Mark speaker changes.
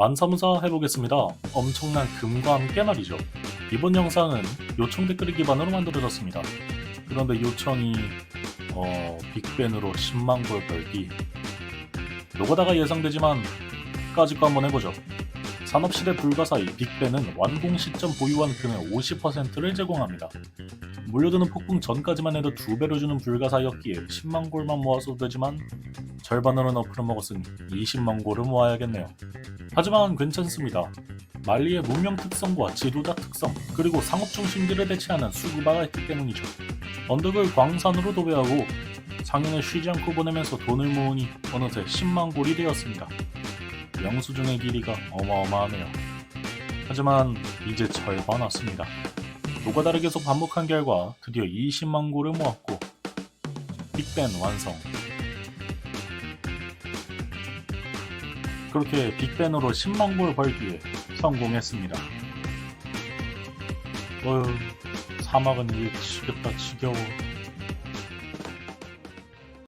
Speaker 1: 만사무사 해보겠습니다. 엄청난 금과 함께 말이죠. 이번 영상은 요청 댓글을 기반으로 만들어졌습니다. 그런데 요청이 어, 빅벤으로 10만 골 벌기 노가다가 예상되지만 까짓 거 한번 해보죠. 산업시대 불가사의 빅벤은 완공 시점 보유한 금의 50%를 제공합니다. 물려드는 폭풍 전까지만 해도 두 배로 주는 불가사였기에 10만 골만 모아서도 되지만 절반으로 너프를 먹었으니 20만 골을 모아야겠네요. 하지만 괜찮습니다. 말리의 문명 특성과 지도자 특성 그리고 상업 중심지를 대체하는 수구바가 있기 때문이죠. 언덕을 광산으로 도배하고 상인을 쉬지 않고 보내면서 돈을 모으니 어느새 10만 골이 되었습니다. 영수증의 길이가 어마어마하네요. 하지만 이제 절반 왔습니다. 노가다를 계속 반복한 결과 드디어 20만 골을 모았고 빅벤 완성. 그렇게 빅벤으로 10만 골 벌기에 성공했습니다. 어휴, 사막은 이게 지겹다 지겨워.